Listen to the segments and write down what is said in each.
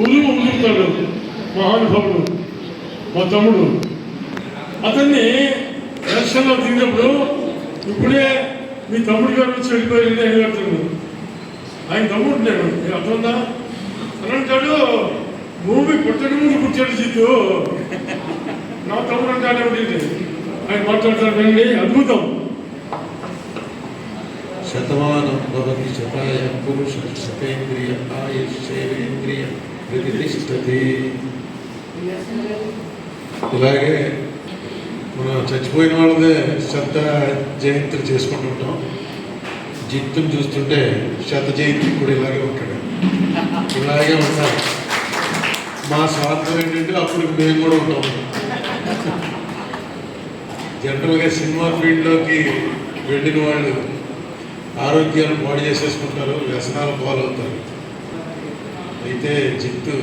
ఉరుము ఉదురుతాడు మహానుభావుడు మా తమ్ముడు. అతన్ని ఎలక్షన్లో దిగినప్పుడు ఇప్పుడే మీ తమ్ముడు గారు వచ్చి వెళ్ళిపోయి నేను కడుతున్నాడు ఆయన తమ్ముడు నేను నీకు అర్థందా అని అంటాడు భూమి పుట్టడి ముందు పుట్టాడు జీతు. నా తమ్ముడు అంటాడు ఏమిటి? ఆయన మాట్లాడతాడండి అద్భుతం. శతమానం భవతి శతాయ పురుష శతేంద్రియ ఆయుష్యేంద్రియ ప్రతిష్టతి ఇలాగే మనం చచ్చిపోయిన వాళ్ళదే శత జయంతులు చేసుకుంటుంటాం జీవితం చూస్తుంటే శత జయంతి కూడా ఇలాగే ఉంటాడు. ఇలాగే ఉంటారు. మా స్వార్థం ఏంటంటే అప్పుడు మేము కూడా ఉంటాం. జనరల్గా సినిమా ఫీల్డ్లోకి వెళ్ళిన వాళ్ళు ఆరోగ్యాన్ని పాడు చేసేసుకుంటారు వ్యసనాలు పాలవుతారు. అయితే జిత్తు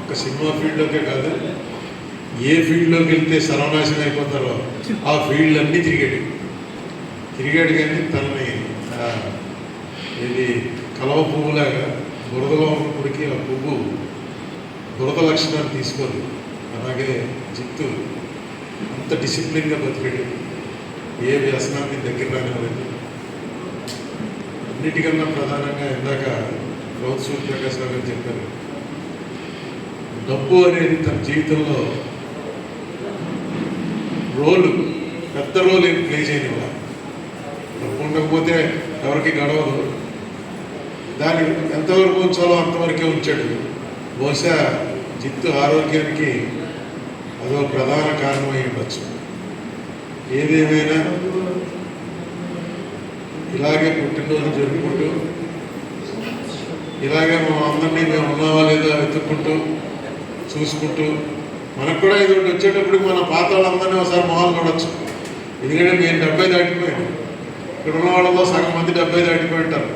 ఒక సినిమా ఫీల్డ్లోకే కాదు ఏ ఫీల్డ్లోకి వెళ్తే సర్వనాశనం అయిపోతారో ఆ ఫీల్డ్లన్నీ తిరిగాడు. తిరిగాడు కానీ తనని ఇది కలవ పువ్వులాగా బురదలో ఉన్నప్పటికీ ఆ పువ్వు బురద లక్షణాన్ని తీసుకోదు. అలాగే జిత్తు అంత డిసిప్లిన్గా బతికాడు. ఏ వ్యసనాన్ని దగ్గర రానివ్వలేదు. అన్నిటికన్నా ప్రధానంగా ఇందాక గౌత్ సూర్యప్రకాశ్ గారు చెప్పారు. డబ్బు అనేది తన జీవితంలో రోలు పెద్ద రోల్ ఏం ప్లే చేయనివ్వ డబ్బు ఉండకపోతే ఎవరికి గడవదు. దాన్ని ఎంతవరకు ఉంచాలో అంతవరకే ఉంచాడు. బహుశా జిత్తు ఆరోగ్యానికి అదో ప్రధాన కారణమై ఉండొచ్చు. ఏదేమైనా ఇలాగే పుట్టినరోజు జరుపుకుంటూ ఇలాగే మా అందరినీ మేము ఉన్నావా లేదా వెతుక్కుంటూ చూసుకుంటూ మనకు కూడా ఇది ఒకటి వచ్చేటప్పుడు మన పాత వాళ్ళందరినీ ఒకసారి మొహాలు చూడొచ్చు. ఎందుకంటే నేను డెబ్బై దాటిపోయాను. ఇక్కడ ఉన్న వాళ్ళలో సగం మంది డెబ్బై దాటిపోయి ఉంటారు.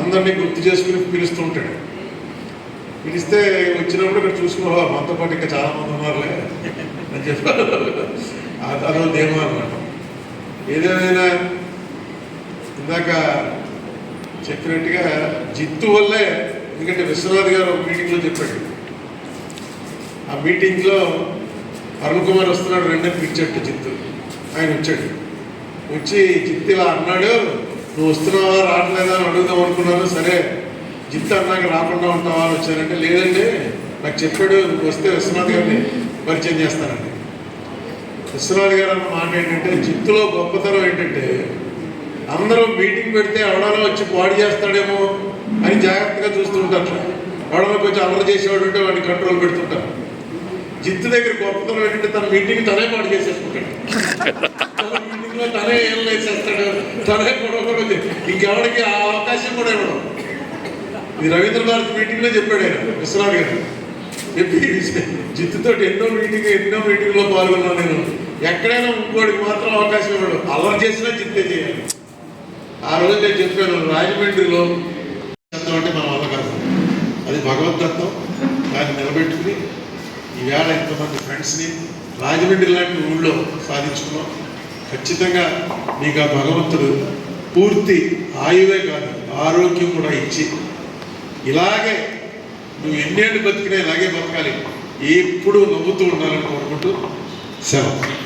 అందరినీ గుర్తు చేసుకుని పిలుస్తూ ఉంటాడు. పిలిస్తే వచ్చినప్పుడు ఇక్కడ చూసుకోవా మనతో పాటు ఇంకా చాలా మంది ఉన్నారులే అని చెప్పారు. అదో ధీమా అనమాట ఏదేమైనా ఇందాక చెప్పినట్టుగా జిత్తు వల్లే ఎందుకంటే విశ్వనాథ్ గారు ఒక మీటింగ్లో చెప్పాడు. ఆ మీటింగ్లో అరుణ్ కుమార్ వస్తున్నాడు రెండే పిలిచట్టు జిత్తు. ఆయన వచ్చాడు. వచ్చి జిత్తు ఇలా అన్నాడు నువ్వు వస్తున్నావా రావట్లేదా అని అడుగుదాం అనుకున్నాను. సరే జిత్తు అన్నాక రాకుండా ఉంటావా అని వచ్చానంటే లేదండి నాకు చెప్పాడు నువ్వు వస్తే విశ్వనాథ్ గారిని పరిచయం చేస్తానండి. విశ్వనాథ్ గారు అన్న మాట ఏంటంటే జిత్తులో గొప్పతనం ఏంటంటే అందరూ మీటింగ్ పెడితే ఎవడన్నా వచ్చి బాడీ చేస్తాడేమో అని జాగ్రత్తగా చూస్తుంటారు. ఎవడన్నా కొంచెం అల్లరి చేసేవాడు ఉంటే వాడిని కంట్రోల్ పెడుతుంటారు. జిత్తు దగ్గర గొప్పతనం ఏంటంటే తన మీటింగ్ తనే పాటు చేసేసుకుంటాడు. మీటింగ్లో తనే ఏం వేసేస్తాడు? తనే గొడవ కూడా ఇంకెవడికి ఆ అవకాశం కూడా ఇవ్వడం. ఇది రవీంద్రనాథ్ మీటింగ్లో చెప్పాడు ఆయన విశ్వనాథ్ గారు. చెప్పి జిత్తుతోటి ఎన్నో మీటింగ్ ఎన్నో మీటింగ్లో పాల్గొన్నాను నేను. ఎక్కడైనా ఇంకోటికి మాత్రం అవకాశం ఇవ్వడు. అల్లరి చేసినా జిత్తే చేయాలి. ఆ రోజు నేను చెప్పాను రాజమండ్రిలో తత్వం అంటే మనం వల్ల కాదు. అది భగవద్దత్వం దాన్ని నిలబెట్టుకుని ఈవేళ ఇంతమంది ఫ్రెండ్స్ని రాజమండ్రి లాంటి ఊళ్ళో సాధించుకున్నాం. ఖచ్చితంగా మీకు ఆ భగవంతుడు పూర్తి ఆయువే కాదు ఆరోగ్యం కూడా ఇచ్చి ఇలాగే నువ్వు ఎన్నేళ్ళు బతికినా ఇలాగే బతకాలి. ఎప్పుడు నవ్వుతూ ఉండాలని కోరుకుంటూ సెలవు.